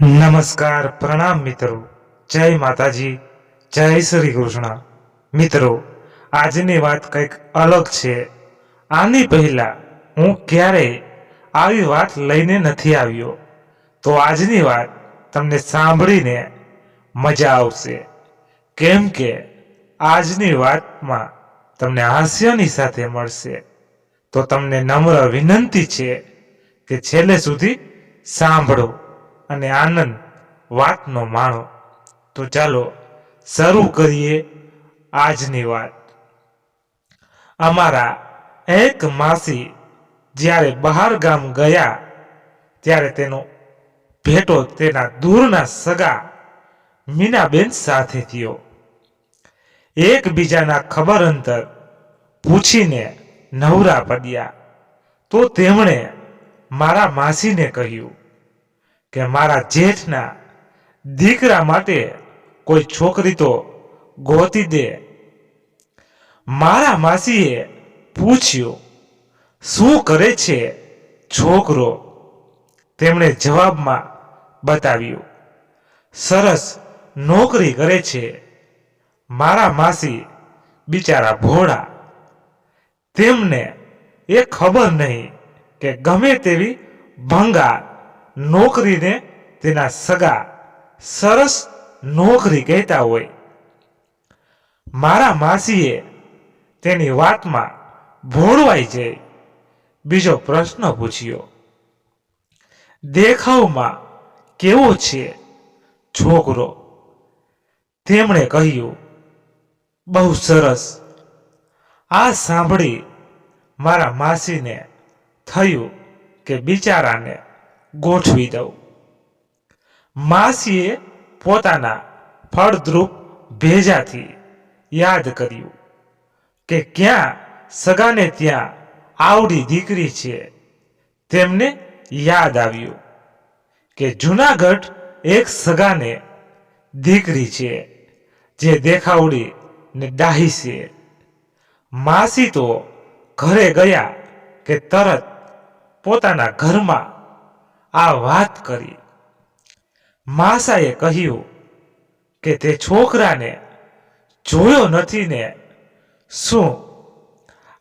નમસ્કાર, પ્રણામ મિત્રો. જય માતાજી. જય શ્રી કૃષ્ણ. મિત્રો, આજની વાત કંઈક અલગ છે. આની પહેલા હું ક્યારેય આવી વાત લઈને નથી આવ્યો. તો આજની વાત તમને સાંભળીને મજા આવશે. કેમ કે આજની વાતમાં તમને હાસ્યની સાથે મળશે. તો તમને નમ્ર વિનંતી છે કે છેલ્લે સુધી સાંભળો. અને આનંદ વાતનો માણો. તો ચાલો શરૂ કરીએ આજની વાત. અમારા એક માસી જ્યારે બહાર ગામ ગયા ત્યારે તેનો ભેટો તેના દૂરના સગા મીનાબેન સાથે થયો. એકબીજાના ખબર અંતર પૂછીને નવરા પડ્યા. તો તેમણે મારા માસીને કહ્યું કે મારા જેઠના દીકરા માટે કોઈ છોકરી તો ગોતી દે. મારા માસીએ પૂછ્યું, શું કરે છે છોકરો? તેમણે જવાબમાં બતાવ્યું, સરસ નોકરી કરે છે. મારા માસી બિચારા ભોળા. તેમને એ ખબર નહીં કે ગમે તેવી ભંગાર નોકરીને તેના સગા સરસ નોકરી કહેતા હોય. મારા માસીએ તેની વાતમાં ભોળવાઈ જઈ બીજો પ્રશ્ન પૂછ્યો. દેખાવમાં કેવો છે છોકરો? તેમણે કહ્યું, બહુ સરસ. આ સાંભળી મારા માસીને થયું કે બિચારાને ગોઠવી દઉં. માસીએ પોતાના ફળદ્રુપ ભેજાથી યાદ કર્યું કે ક્યાં સગાને ત્યાં આવડી દીકરી છે. તેમને યાદ આવ્યું કે જૂનાગઢ એક સગાને દીકરી છે, જે દેખાવડી ને ડાહી છે. માસી તો ઘરે ગયા કે તરત પોતાના ઘરમાં આ વાત કરી. માસાએ કહ્યું કે તે છોકરાને જોયો નથી ને શું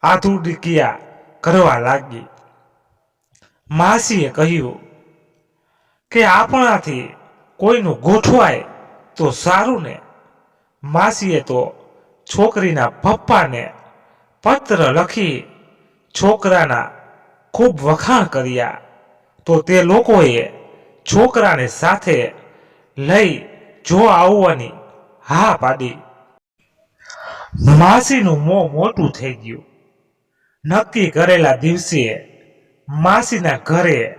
આતુડિકિયા કરવા લાગી. માસીએ કહ્યું કે આપણાથી કોઈનું ગોઠવાય તો સારું ને. માસીએ તો છોકરીના પપ્પાને પત્ર લખી છોકરાના ખૂબ વખાણ કર્યા. તો તે લોકોએ છોકરાને સાથે લઈ જો આવવાની હા પાડી. માસીનું મોં મોટું થઈ ગયું. નક્કી કરેલા દિવસે માસીના ઘરે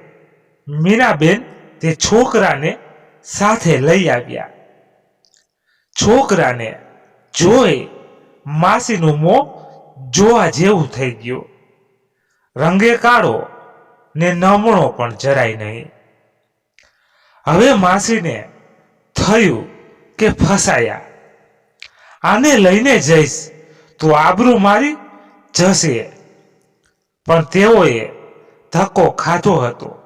મીનાબેન તે છોકરાને સાથે લઈ આવ્યા. છોકરાને જોઈ માસીનું મોં જોવા જેવું થઈ ગયું. રંગે કાળો ને નમણો પણ જરાય નહીં. હવે માસીને થયું કે ફસાયા. આને લઈને જઈશ, તો આબરૂ મારી જશે. પણ તેઓએ ધક્કો ખાધો હતો.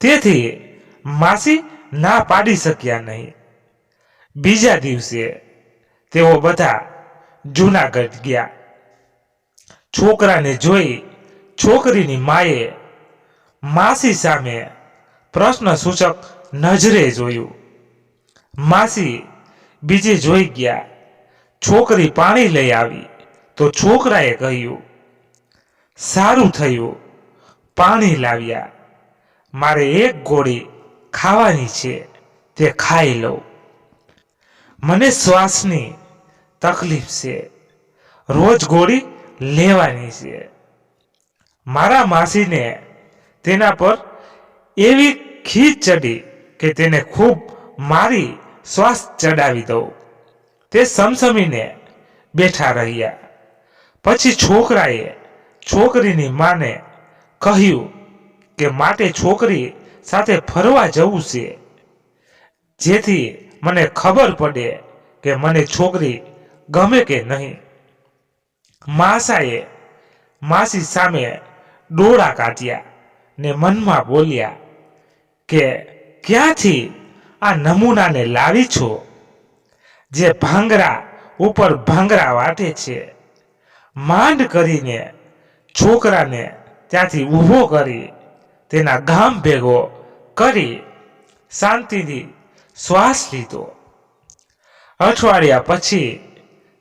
તેથી માસી ના પાડી શક્યા નહીં. બીજા દિવસે તેઓ બધા જૂનાગઢ ગયા. છોકરાને જોઈ છોકરીની માએ માસી સામે પ્રશ્ન સૂચક નજરે જોયું. માસી બીજે જોઈ ગયા. છોકરી પાણી લઈ આવી તો છોકરાએ કહ્યું, સારું થયું, પાણી લાવ્યા. મારે એક ગોળી ખાવાની છે, તે ખાઈ લઉં. મને શ્વાસની તકલીફ છે. રોજ ગોળી લેવાની છે. મારા માસીને તેના પર એવી ખીચ ચડી કે તેને ખૂબ મારી શ્વાસ ચડાવી દઉં. તે સમસમીને બેઠા રહ્યા. પછી છોકરાએ છોકરીની માને કહ્યું કે માટે છોકરી સાથે ફરવા જવું છે. જેથી મને ખબર પડે કે મને છોકરી ગમે કે નહીં. માસાએ માસી સામે ડોળા કાઢ્યા. ને મનમાં બોલ્યા કે, ક્યાંથી આ નમૂનાને લાવી છો જે ભાંગરા ઉપર ભાંગરા વાટે છે? માંડ કરીને છોકરાને ત્યાંથી ઊભો કરી, તેના ગામ ભેગો કરી શાંતિથી શ્વાસ લીધો. અઠવાડિયા પછી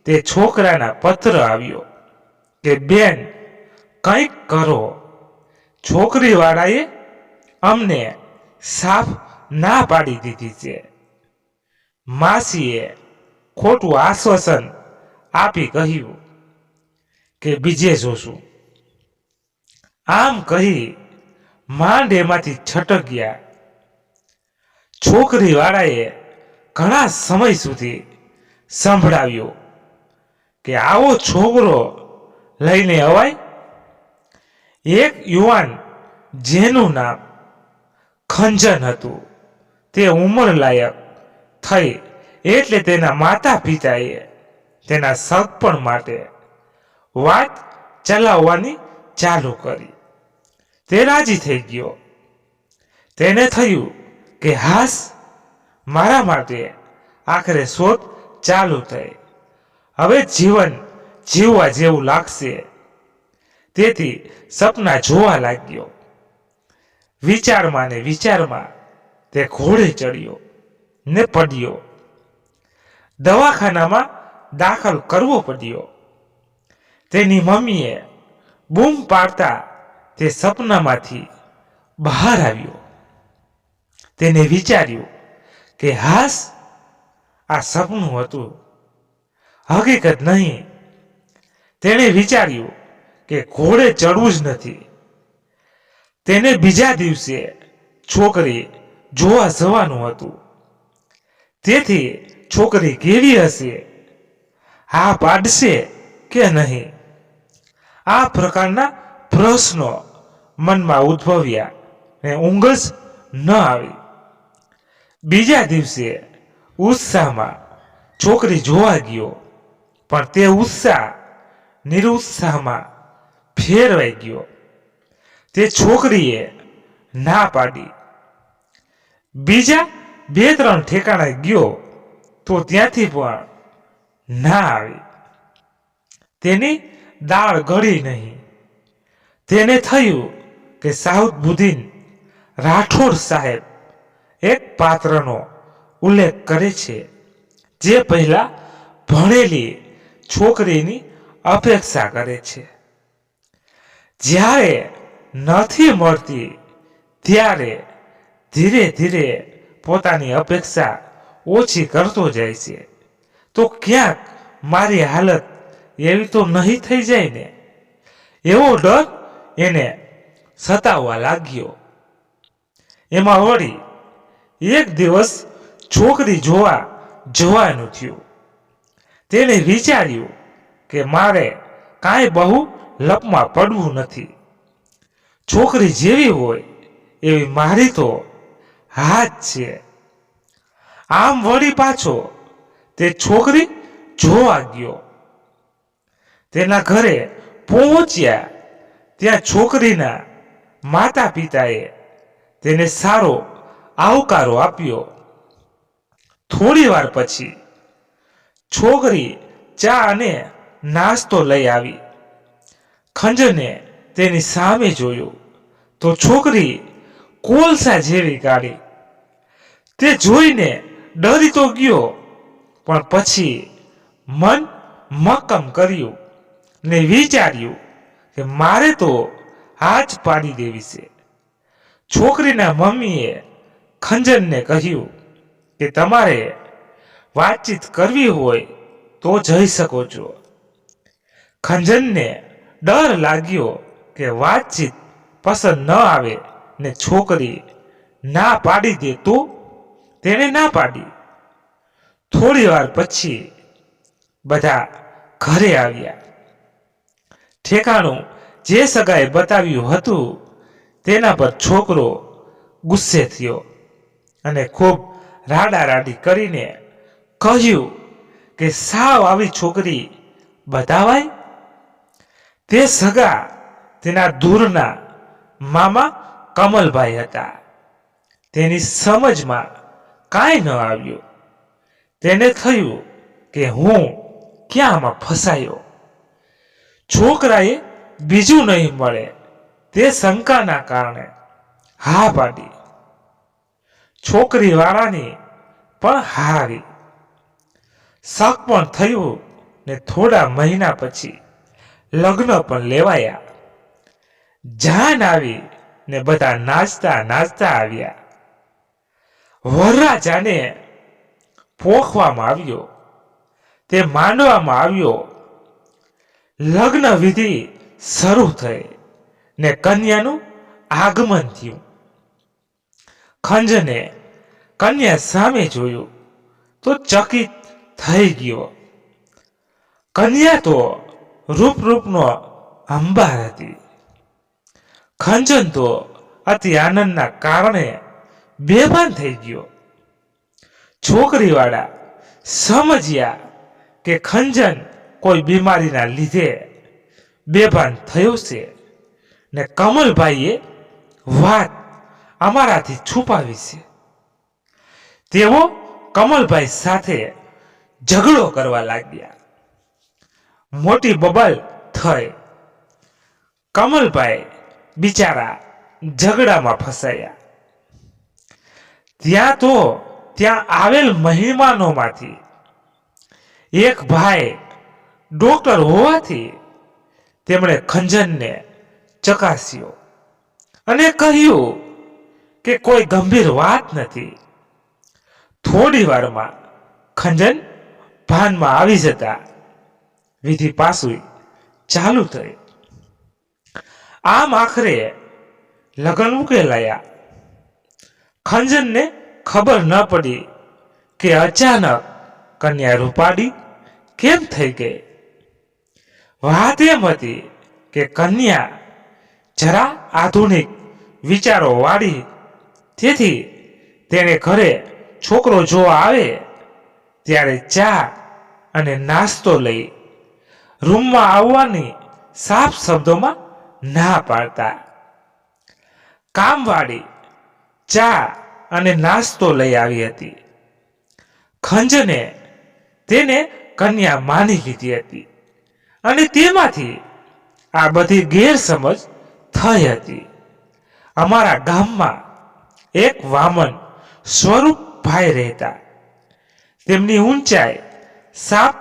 તે છોકરાના પત્ર આવ્યો કે, બેન, કંઈક કરો. છોકરીવાળાએ અમને સાફ ના પાડી દીધી છે. માસીએ ખોટું આશ્વાસન આપી કહ્યું કે, બીજે જોશું. આમ કહી માંડ એમાંથી છટક્યા. છોકરીવાળાએ ઘણા સમય સુધી સંભળાવ્યો કે, આવો છોકરો લઈને અવાય એક યુવાન જેનું નામ ખંજન હતું. તે ઉંમરલાયક થઈ એટલે તેના માતા પિતાએ તેના સગપણ માટે વાત ચલાવવાની ચાલુ કરી. તે રાજી થઈ ગયો. તેને થયું કે હાસ, મારા માટે આખરે શોધ ચાલુ થઈ. હવે જીવન જીવવા જેવું લાગશે. તેથી સપના જોવા લાગ્યો. વિચારમાં ને વિચારમાં તે ઘોડે ચડ્યો ને પડ્યો. દવાખાનામાં દાખલ કરવો પડ્યો. તેની મમ્મીએ બૂમ પાડતા તે સપનામાંથી બહાર આવ્યો. તેને વિચાર્યું કે હાસ, આ સપનું હતું. હકીકત નહીં. તેણે વિચાર્યું કે ઘોડે ચડવું જ નથી. તેને બીજા દિવસે છોકરી જોવા જવાનું હતું. તેથી છોકરી કેવી હશે? હા પાડશે કે નહીં? આ પ્રકારના પ્રશ્નો મનમાં ઉદ્ભવ્યા ને ઊંઘ ન આવી. બીજા દિવસે ઉત્સાહમાં છોકરી જોવા ગયો, પણ તે ઉત્સાહ, નિરુત્સાહમાં ફેરવાઈ ગયો. તે છોકરીએ ના પાડી. બીજા બે ત્રણ ઠેકાણે ગયો તો ત્યાંથી પણ ના આવી. તેની દાળ ગળી નહીં. તેને થયું કે સાઉથ બુદ્ધિન રાઠોડ સાહેબ એક પાત્રનો ઉલ્લેખ કરે છે, જે પહેલા ભણેલી છોકરીની અપેક્ષા કરે છે. જ્યારે નથી મળતી, ત્યારે ધીરે ધીરે પોતાની અપેક્ષા ઓછી કરતો જાય છે. તો ક્યાંક મારી હાલત એવી તો નહીં થઈ જાય ને? એવો ડર એને સતાવવા લાગ્યો. એમાં વળી એક દિવસ છોકરી જોવા જવાનું થયું. તેને વિચાર્યું કે મારે કાંઈ બહુ લપમાં પડવું નથી. છોકરી જેવી હોય એવી મારી તો હાથ છે. આમ વળી પાછો તે છોકરી જોવા ગયો. તેના ઘરે પહોંચ્યા. ત્યાં છોકરીના માતા પિતાએ તેને સારો આવકારો આપ્યો. થોડી વાર પછી છોકરી ચા અને નાસ્તો લઈ આવી. ખંજને તેની સામે જોયું. તો છોકરી કોલસા જેવી કાઢી તે જોઈને ડરી તો ગયો, પણ પછી મન મક્કમ કર્યું ને વિચાર્યું કે મારે તો હાજ પાડી દેવી છે. છોકરીના મમ્મીએ ખંજનને કહ્યું કે તમારે વાતચીત કરવી હોય તો જઈ શકો છો. ખંજનને ડર લાગ્યો કે વાતચીત પસંદ ન આવે ને છોકરી ના પાડી દે તો તેણે ના પાડી. થોડી વાર પછી બધા ઘરે આવ્યા. ઠેકાણું જે સગાએ બતાવ્યું હતું તેના પર છોકરો ગુસ્સે થયો અને ખૂબ રાડા રાડી કરીને કહ્યું કે સાવ આવી છોકરી બતાવાય તે સગા તેના દૂરના મામા કમલભાઈ હતા. તેની સમજમાં કાંઈ ન આવ્યું. તેને થયું કે હું ક્યાંમાં ફસાયો? છોકરાએ બીજું નહીં મળે. તે શંકાના કારણે હા પાડી. છોકરીવાળાની પણ હારી. શક પણ થયું ને થોડા મહિના પછી લગ્ન પણ લેવાયા. જાન આવી ને બધા નાચતા નાચતા આવ્યા. વરરાજાને પોખવામાં આવ્યો. તે માંડવામાં આવ્યો. લગ્ન વિધિ શરૂ થઈ ને કન્યાનું આગમન થયું. ખંજને કન્યા સામે જોયું તો ચકિત થઈ ગયો. કન્યા તો રૂપ રૂપનો અંબાર હતી. ખંજન તો અતિ આનંદના કારણે બેભાન થઈ ગયો. છોકરીવાળા સમજ્યા કે ખંજન કોઈ બીમારીના લીધે બેભાન થયો છે ને કમલભાઈએ વાત અમારાથી છુપાવી છે. તેઓ કમલભાઈ સાથે ઝઘડો કરવા લાગ્યા. મોટી બબલ થઈ. કમલભાઈ બિચારા ઝઘડામાં ફસાયા. ત્યાં તો ત્યાં આવેલ મહેમાનોમાંથી એક ભાઈ ડોક્ટર હોવાથી તેમણે ખંજનને ચકાસ્યો અને કહ્યું કે કોઈ ગંભીર વાત નથી. થોડી વારમાં ખંજન ભાનમાં આવી જતા વિધિ પાસુ ચાલુ થઈ. આમ આખરે લગ્ન ઉકેલાયા. ખંજનને ખબર ન પડી કે અચાનક કન્યા રૂપાડી કેમ થઈ ગઈ? વાત એમ હતી કે કન્યા જરા આધુનિક વિચારો વાળી, તેથી તેને ઘરે છોકરો જોવા આવે, ત્યારે ચા અને નાસ્તો લઈ રૂમમાં આવવાની સાફ શબ્દોમાં ના પાડતા. કામવાળી ચા અને નાસ્તો લઈ આવી હતી. ખંજને તેને કન્યા માની લીધી હતી અને તેમાંથી આ બધી ગેરસમજ થઈ હતી. અમારા ગામમાં એક વામન સ્વરૂપભાઈ રહેતા. તેમની ઊંચાઈ સાત,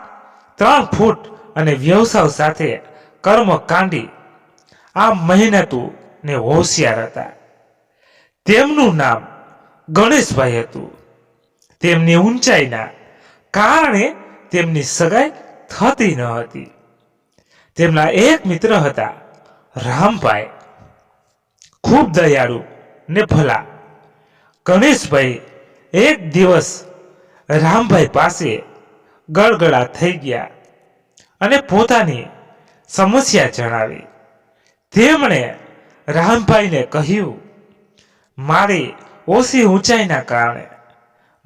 ત્રણ ફૂટ અને વ્યવસાય સાથે કર્મ કાંડી આ મહેનતુ ને હોશિયાર હતા. તેમનું નામ ગણેશભાઈ હતું. તેમની ઊંચાઈના કારણે તેમની સગાઈ થતી ન હતી. તેમના એક મિત્ર હતા રામભાઈ. ખૂબ દયાળુ ને ભલા. ગણેશભાઈ એક દિવસ રામભાઈ પાસે ગળગળા થઈ ગયા. અને પોતાની સમસ્યા જણાવી. તેમણે રામભાઈને કહ્યું, મારી ઓછી ઊંચાઈના કારણે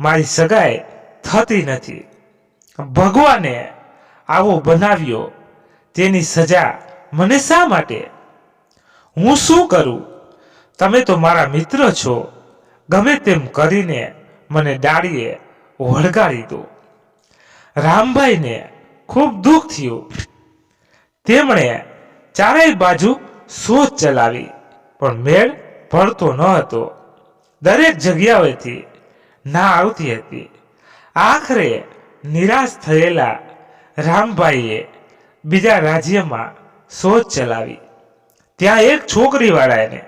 મારી સગાઈ થતી નથી. ભગવાને આવો બનાવ્યો, તેની સજા મને શા માટે? હું શું કરું? તમે તો મારા મિત્ર છો. ગમે તેમ કરીને મને ડાળીએ વળગાડી દો. રામભાઈને ખૂબ દુઃખ થયું. તેમણે ચારેય બાજુ શોધ ચલાવી, પણ મેળ ભળતો ન હતો. દરેક જગ્યાએથી ના આવતી હતી. આખરે નિરાશ થયેલા રામભાઈએ બીજા રાજ્યમાં શોધ ચલાવી. ત્યાં એક છોકરીવાળાને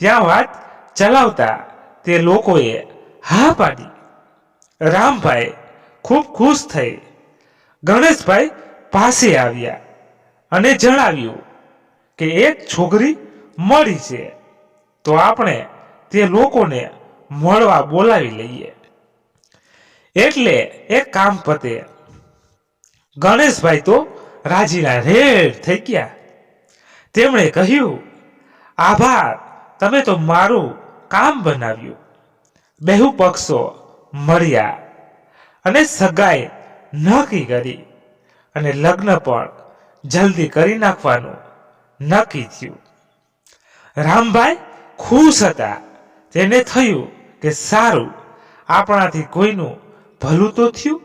ત્યાં વાત ચલાવતા તે લોકોએ હા પાડી. રામભાઈ ખૂબ ખુશ થઈ ગણેશભાઈ પાસે આવ્યા અને જણાવ્યું કે એક છોકરી મળી છે. તો આપણે તે લોકોને મળવા બોલાવી લઈએ. એટલે એક કામ પતે. ગણેશભાઈ તો રાજીના રેડ થઈ ગયા. તેમણે કહ્યું, આભાર, તમે તો મારું કામ બનાવ્યું. બેહુ પક્ષો મળ્યા અને સગાઈ નક્કી કરી અને લગ્ન પણ જલ્દી કરી નાખવાનું નક્કી થયું. રામભાઈ ખુશ હતા. તેને થયું કે સારું, આપણાથી કોઈનું ભલું તો થયું?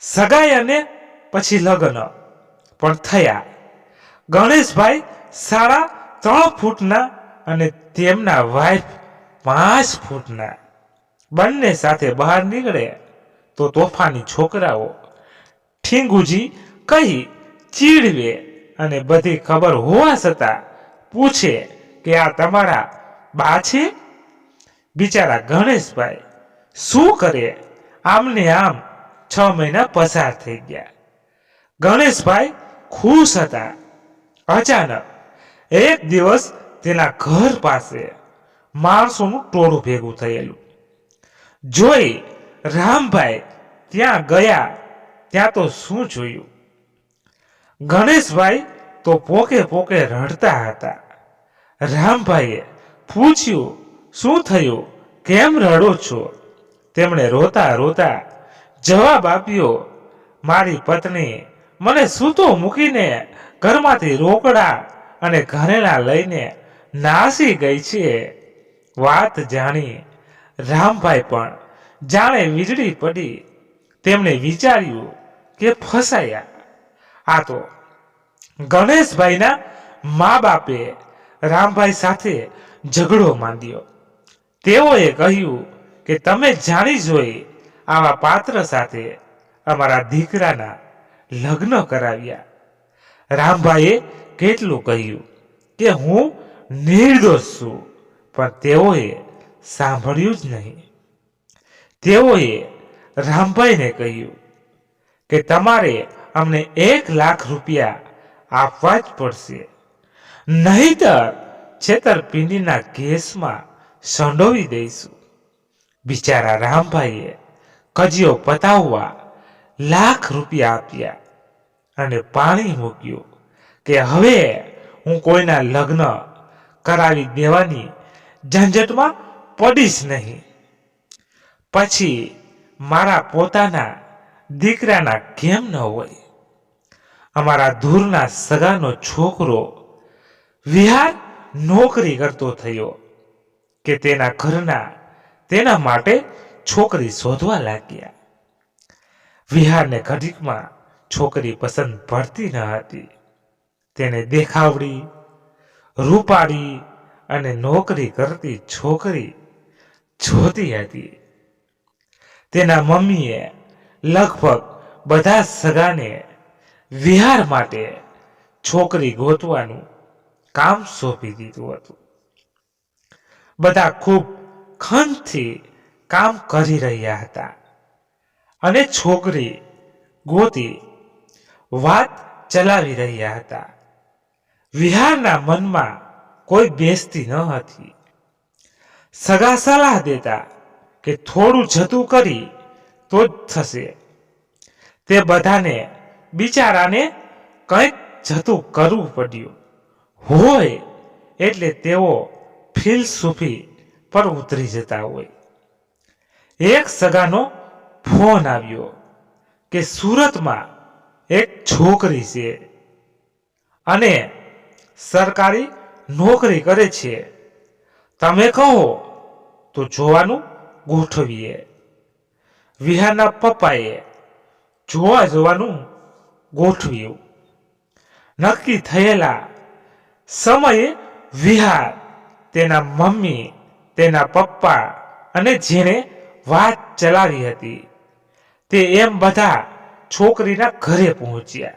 સગાઈ અને પછી લગ્ન પણ થયા. ગણેશભાઈ સાડા ત્રણ ફૂટના અને તેમના વાઇફ પાંચ ફૂટના. બંને સાથે બહાર નીકળે તો તોફાની છોકરાઓ ઠીંગુજી કહી ચીડવે અને બધી ખબર હોવા છતાં પૂછે કે આ તમારા બા છે? બિચારા ગણેશભાઈ શું કરે? આમને આમ છ મહિના પસાર થઈ ગયા. ગણેશભાઈ ખુશ હતા. અચાનક એક દિવસ તેના ઘર પાસે માણસોનું ટોળું ભેગું થયેલું. જોઈ રામભાઈ ત્યાં ગયા, ત્યાં તો શું જોયું? ગણેશભાઈ તો પોકે પોકે રડતા હતા. રામભાઈએ પૂછ્યું, શું થયું? કેમ રડો છો? તેમણે રોતા રોતા જવાબ આપ્યો, મારી પત્ની, મને સૂતો મૂકીને ઘરમાંથી રોકડા અને ઘરેણા લઈને નાસી ગઈ છે. વાત જાણી રામભાઈ પણ જાણે વીજળી પડી. તેમણે વિચાર્યું કે ફસાયા. આ તો ગણેશભાઈના મા બાપે રામભાઈ સાથે ઝઘડો માંડ્યો. તેઓએ કહ્યું કે તમે જાણી જોઈ આવા પાત્ર સાથે અમારા દીકરાના લગ્ન કરાવ્યા. રામભાઈએ કેટલું કહ્યું કે હું નિર્દોષ છું, પણ તેઓએ સાંભળ્યું જ નહીં. તેઓએ રામભાઈને કહ્યું કે તમારે અમને એક લાખ રૂપિયા આપવા જ પડશે. નહીતર છેતરપિંડીના કેસમાં સંડોવી દઈશું. બિચારા રામભાઈએ કજિયો પતાવવા લાખ રૂપિયા આપ્યા અને પાણી મૂક્યું કે હવે હું કોઈના લગ્ન કરાવી દેવાની ઝંઝટમાં પડીશ નહીં. પછી મારા પોતાના દીકરાના કેમ ન હોય? અમારા દૂરના સગાનો છોકરો વિહાર નોકરી કરતો થયો કે તેના ઘરના તેના માટે છોકરી શોધવા લાગ્યા. વિહારને ઘડીકમાં છોકરી પસંદ પડતી ન હતી. તેને દેખાવડી, રૂપાળી અને નોકરી કરતી છોકરી જોતી હતી. તેના મમ્મીએ લગભગ બધા સગાને વિહાર માટે છોકરી ગોતવાનું કામ સોંપી દીધું હતું. બધા ખૂબ ખંતથી કામ કરી રહ્યા હતા. અને છોકરી ગોતી વાત ચલાવી રહ્યા હતા. વિહારના મનમાં કોઈ બેસતી ન હતી. સગા સલાહ દેતા કે થોડું જતું કરી તો જ થશે. તે બધાને બિચારાને કંઈક જતું કરવું પડ્યું. હોય એટલે તેઓ ફિલસૂફી પર ઉતરી જતા હોય. એક સગાનો ફોન આવ્યો કે સુરતમાં એક છોકરી છે અને સરકારી નોકરી કરે છે. તમે કહો તો જોવાનું ગોઠવીએ. વિહારના પપ્પાએ જોવા જવાનું ગોઠવ્યું. નક્કી થયેલા સમયે વિહાર, તેના મમ્મી, તેના પપ્પા અને જેણે વાત ચલાવી હતી, તે એમ બધા છોકરીના ઘરે પહોંચ્યા.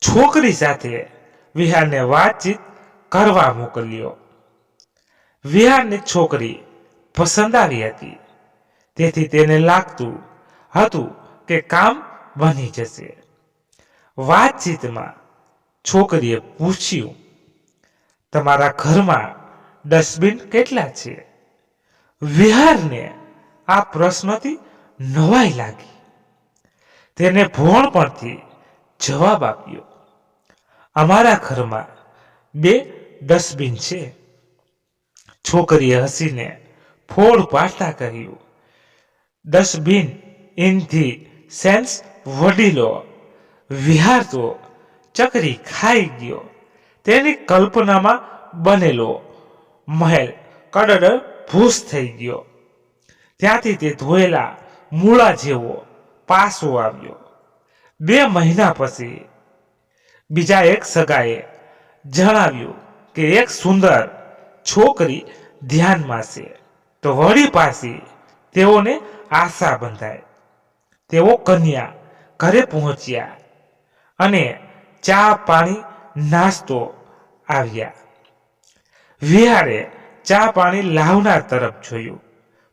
છોકરી સાથે વિહારને વાતચીત કરવા મોકલ્યો. વિહારની છોકરી પસંદ આવી હતી. તેથી તેને લાગતું હતું કે કામ બની જશે. વાતચીતમાં છોકરીએ પૂછ્યું, તમારા ઘરમાં ડસ્ટબિન કેટલા છે? વિહારને આ પ્રશ્નથી નવાઈ લાગી. તેને ભોણ પરથી જવાબ આપ્યો, અમારા ઘરમાં બે ડસ્ટબિન છે. છોકરીએ હસીને ફોડ પાડતા કહ્યું. ડસ્ટબિન ઇન ધી સેન્સ વડીલો વિહાર તો ચકરી ખાઈ ગયો. તેની કલ્પનામાં બનેલો મહેલ કડડ ભૂસ થઈ ગયો. ત્યાંથી તે ધોયેલા મૂળા જેવો પાસો આવ્યો. બે મહિના પછી બીજા એક સગાએ જણાવ્યું કે એક સુંદર છોકરી ધ્યાનમાં છે. તો વળી પાછી તેઓને આશા બંધાય. તેઓ કન્યા ઘરે પહોંચ્યા અને ચા પાણી નાસ્તો આવ્યા. વિહારે ચા પાણી લાવનાર તરફ જોયું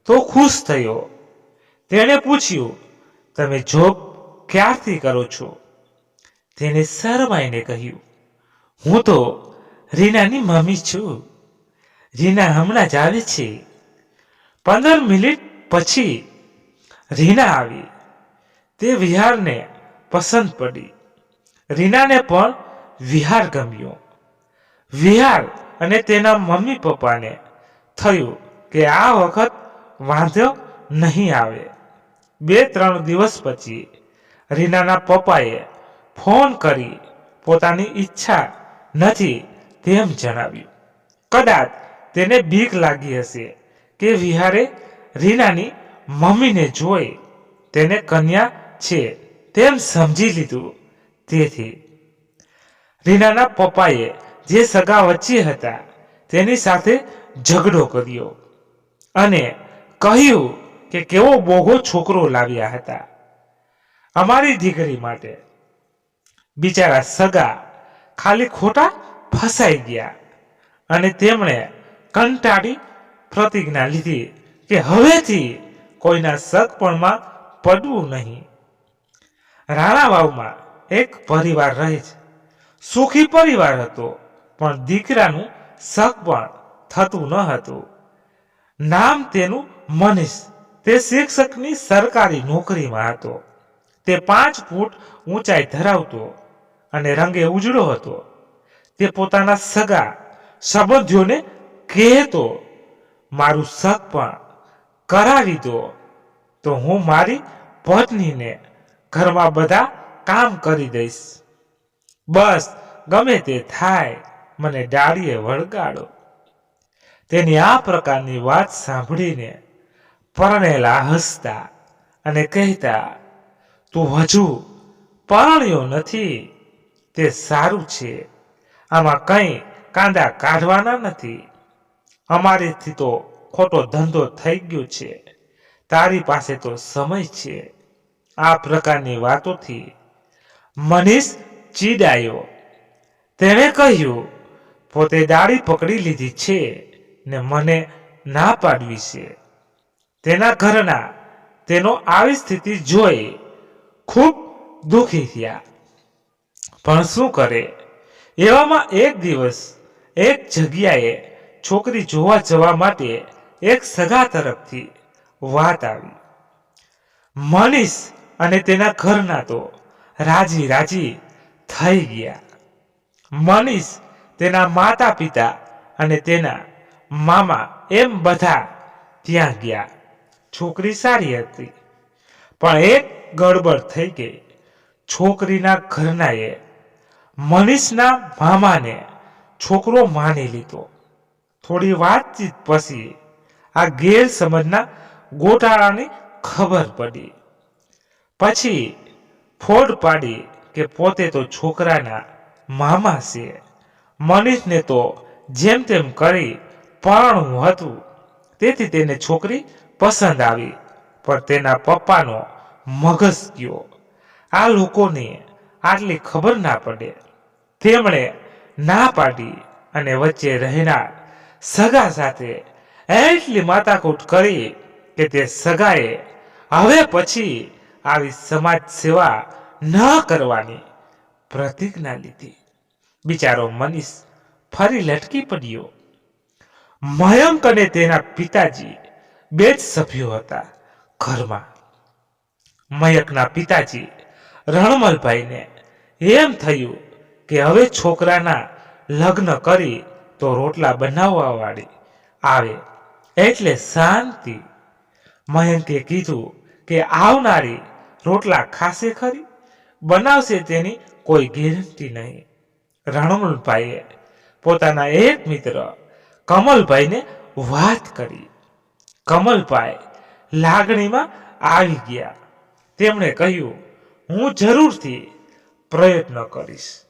તો ખુશ થયો. તેણે પૂછ્યું, તમે જોબ ક્યારથી કરો છો? તેને શરમાઈને કહ્યું, હું તો રીનાની મમ્મી છું. રીના હમણાં જ આવે છે. પંદર મિનિટ પછી રીના આવી. તે વિહારને પસંદ પડી. રીનાને પણ વિહાર ગમ્યો. વિહાર અને તેના મમ્મી પપ્પાને થયું કે આ વખત વાંધો નહીં આવે. બે ત્રણ દિવસ પછી રીનાના પપ્પાએ ફોન કરી પોતાની ઈચ્છા નથી તેમ જણાવ્યું. કદાચ તેને બીક લાગી હશે. કે વિહારે રીનાની મમ્મીને જોઈ. તેને કન્યા છે તેમ સમજી લીધું. તેથી રીનાના પપ્પાએ જે સગા વચ્ચે હતા તેની સાથે ઝઘડો કર્યો અને કહ્યું કે કેવો બોગો છોકરો લાવ્યા હતા. અમારી દીકરી માટે બિચારા સગા ખાલી ખોટા ફસાઈ ગયા અને તેમણે કંટાળી પ્રતિજ્ઞા લીધી કે હવેથી કોઈના સગપણમાં પડવું નહીં. રાણાવાવમાં એક પરિવાર રહે છે. સુખી પરિવાર હતો, પણ દીકરાનું સગપણ થતું ન હતું. નામ તેનું મનીષ, તે શિક્ષકની સરકારી નોકરીમાં હતો. તે પાંચ ફૂટ ઊંચાઈ ધરાવતો અને રંગે ઉજળો હતો. તે પોતાના સગા, સંબંધીઓને કહેતો મારું સગ પણ કરાવી દો તો હું મારી પત્નીને ઘરમાં બધા કામ કરી દઈશ. બસ, ગમે તે થાય, મને ડાળીએ વળગાડો. તેની આ પ્રકારની વાત સાંભળીને પરણેલા હસતા અને કહેતા, તું હજુ પરણ્યો નથી, તે સારું છે. આમાં કંઈ કાંદા કાઢવાના નથી. અમારીથી તો ખોટો ધંધો થઈ ગયો છે. તારી પાસે તો સમય છે. આ પ્રકારની વાતોથી મનીષ ચીડાયો. તેણે કહ્યું, પોતે દાઢી પકડી લીધી છે ને મને ના પાડવી છે. તેના ઘરના તેનો આવી સ્થિતિ જોઈ ખૂબ દુઃખી થયા. પણ શું કરે? એવામાં એક દિવસ એક જગ્યાએ છોકરી જોવા જવા માટે એક સગા તરફથી વાત આવી. મનીષ અને તેના ઘરના તો રાજી રાજી થઈ ગયા. મનીષ તેના માતા પિતા અને તેના મામા એમ બધા ત્યાં ગયા. છોકરી સારી હતી. પણ એક ગડબડ થઈ ગઈ. છોકરીના ઘરનાએ મનીષના મામાને છોકરો માની લીધો. થોડી વાતચીત પછી આ ગેરસમજના ગોટાળાની ખબર પડી. પછી ફોડ પાડી કે પોતે તો છોકરાના મામા છે. મનીષને તો જેમ તેમ કરી પરણું હતું. તેથી તેને છોકરી પસંદ આવી, પણ તેના પપ્પાનો મગજ ગયો. આ લોકોને આટલી ખબર ના પડે. તેમણે ના પાડી અને વચ્ચે રહેનાર સગા સાથે એટલી માતાકૂટ કરી કે તે સગાએ હવે પછી આવી સમાજ સેવા ન કરવાની પ્રતિજ્ઞા લીધી. બિચારો મનીષ ફરી લટકી પડ્યો. મયંક અને તેના પિતાજી બે જ સભ્યો હતા ઘરમાં. મયંકના પિતાજી રણમલભાઈને એમ થયું કે હવે છોકરાના લગ્ન કરી તો રોટલા બનાવવા વાળી આવે. એટલે શાંતિ. મયંકે કીધું કે આવનારી રોટલા ખાશે ખરી? બનાવશે તેની કોઈ ગેરંટી નહીં. રણમલભાઈએ પોતાના એક મિત્ર કમલભાઈને વાત કરી. કમલભાઈ લાગણીમાં આવી ગયા. તેમણે કહ્યું, હું જરૂરથી પ્રયત્ન કરીશ.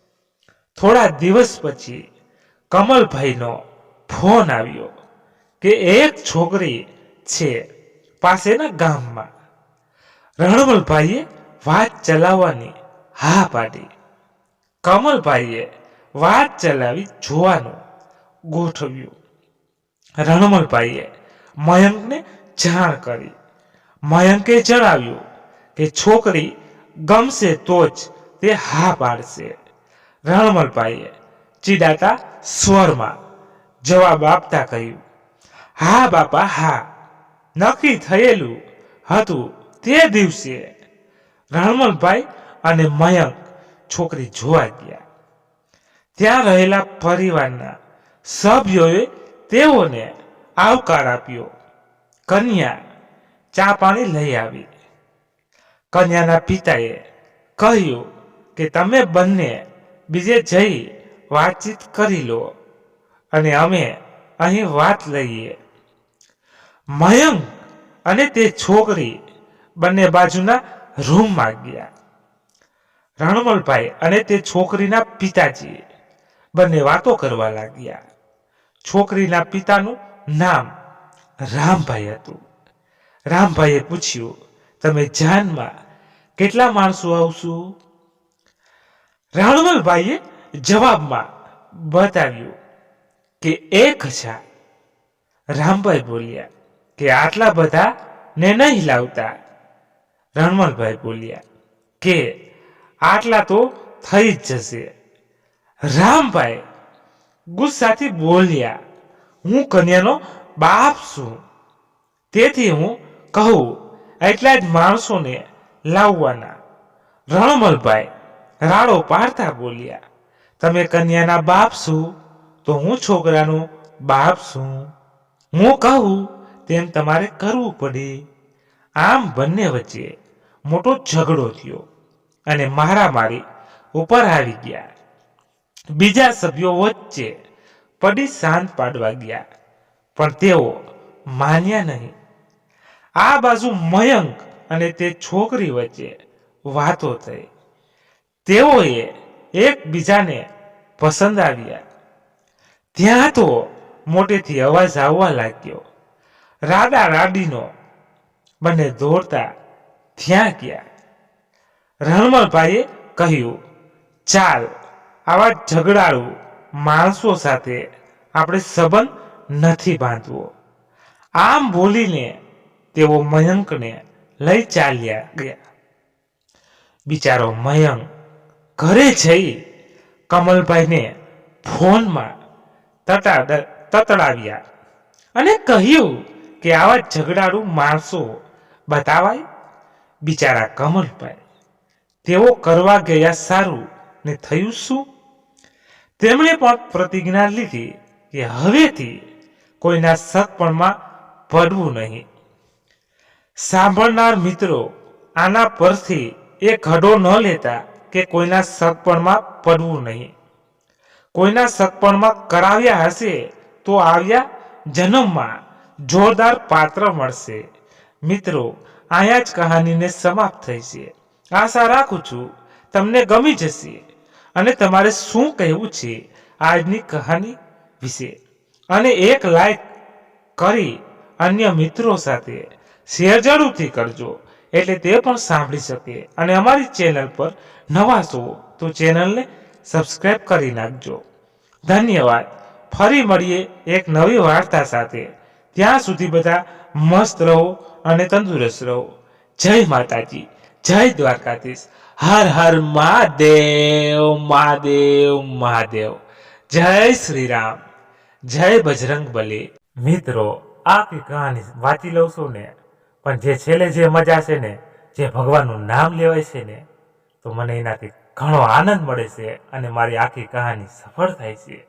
થોડા દિવસ પછી કમલભાઈનો ફોન આવ્યો કે એક છોકરી છે પાસેના ગામમાં. રણમલભાઈએ વાત ચલાવવાની હા પાડી. કમલભાઈએ વાત ચલાવી જોવાનું ગોઠવ્યું. રણમલભાઈએ મયંકને જાણ કરી. મયંકે જણાવ્યું કે છોકરી ગમશે તો જ તે હા પાડશે. રણમલભાઈએ ચીડાતા સ્વરમાં જવાબ આપતા કહ્યું, હા બાપા, હા, નક્કી થયેલું હતું તે દિવસે રણમલભાઈ અને મયંક છોકરી જોવા ગયા. ત્યાં રહેલા પરિવારના સભ્યોએ તેઓને આવકાર આપ્યો. કન્યા ચા પાણી લઈ આવી. કન્યાના પિતાએ કહ્યું કે, તમે બંને બીજે જઈ વાતચીત કરી લો અને અમે અહીં વાત લઈએ. મયંક અને તે છોકરી બંને બાજુના રૂમમાં ગયા. રણમલભાઈ અને તે છોકરીના પિતાજી બંને વાતો કરવા લાગ્યા. છોકરીના પિતાનું નામ રામભાઈ હતું. રામભાઈએ પૂછ્યું, તમે જાનમાં કેટલા માણસો આવશો? રણમલભાઈએ જવાબમાં બતાવ્યું કે એક હજાર રામભાઈ બોલ્યા કે આટલા બધા ને નહીં લાવતા. રણમલભાઈ બોલ્યા કે આટલા તો થઈ જ જશે. રામભાઈ ગુસ્સાથી બોલ્યા, હું કન્યાનો બાપ છું. તેથી હું કહું, એટલા જ માણસોને લાવવાના. રણમલભાઈ રાડો પાડતા બોલ્યા તમે કન્યાના બાપ છું, તો હું છોકરાનો બાપ છું. હું કહું, તેમ તમારે કરવું પડે. આમ બંને વચ્ચે મોટો ઝઘડો થયો અને મારામારી ઉપર આવી ગયા. બીજા સભ્યો વચ્ચે પડી શાંત પાડવા ગયા, પણ તેઓ માન્યા નહીં. આ બાજુ મયંક અને તે છોકરી વચ્ચે વાતો થઈ. તેઓએ એકબીજાને પસંદ આવ્યા. ત્યાં તો મોટેથી અવાજ આવવા લાગ્યો. રાડા રાડીનો બંને દોડતા ત્યાં ગયા. રણમલભાઈએ કહ્યું, ચાલ, આવા ઝઘડાળુ માણસો સાથે આપણે સંબંધ નથી બાંધવો. આમ બોલીને તેઓ મયંકને લઈ ચાલ્યા ગયા. બિચારો મયંક ઘરે જઈ કમલભાઈને ફોનમાં તટા તતડાવ્યા અને કહ્યું કે આવા ઝઘડાળુ માણસો બતાવાય? બિચારા કમલભાઈ, તેઓ કરવા ગયા સારું, ને થયું શું? તેમણે પણ પ્રતિજ્ઞા લીધી કે હવેથી કોઈના સત્પણમાં પડવું નહીં. સાંભળનાર મિત્રો આના પરથી એ ઘડો ન લેતા કે કોઈના સગપણમાં પડવું નહીં. કોઈના સગપણમાં કરાવ્યા હશે તો આવ્યા જન્મમાં જોરદાર પાત્ર મળશે. મિત્રો અહીંયા જ કહાનીને સમાપ્ત થઈ છે. આશા રાખું છું તમને ગમી જશે અને તમારે શું કહેવું છે આજની કહાની વિશે. અને એક લાઈક કરી અન્ય મિત્રો સાથે શેર જરૂરથી કરજો. એટલે તે પણ સાંભળી શકે. અને અમારી ચેનલ પર નવા છો તો ચેનલને સબસ્ક્રાઈબ કરી નાખજો. ધન્યવાદ. ફરી મળીએ એક નવી વાર્તા સાથે. ત્યાં સુધી બધા મસ્ત રહો અને તંદુરસ્ત રહો. જય માતાજી. જય દ્વારકાધીશ. હર હર મહાદેવ મહાદેવ મહાદેવ. જય શ્રી રામ જય બજરંગ બલી. મિત્રો, આ કહાની વાંચી લઉં છું ને? પણ જે છેલ્લે જે મજા છે ને, જે ભગવાનનું નામ લેવાય છે ને, તો મને એનાથી ઘણો આનંદ મળે છે અને મારી આખી કહાની સફળ થાય છે.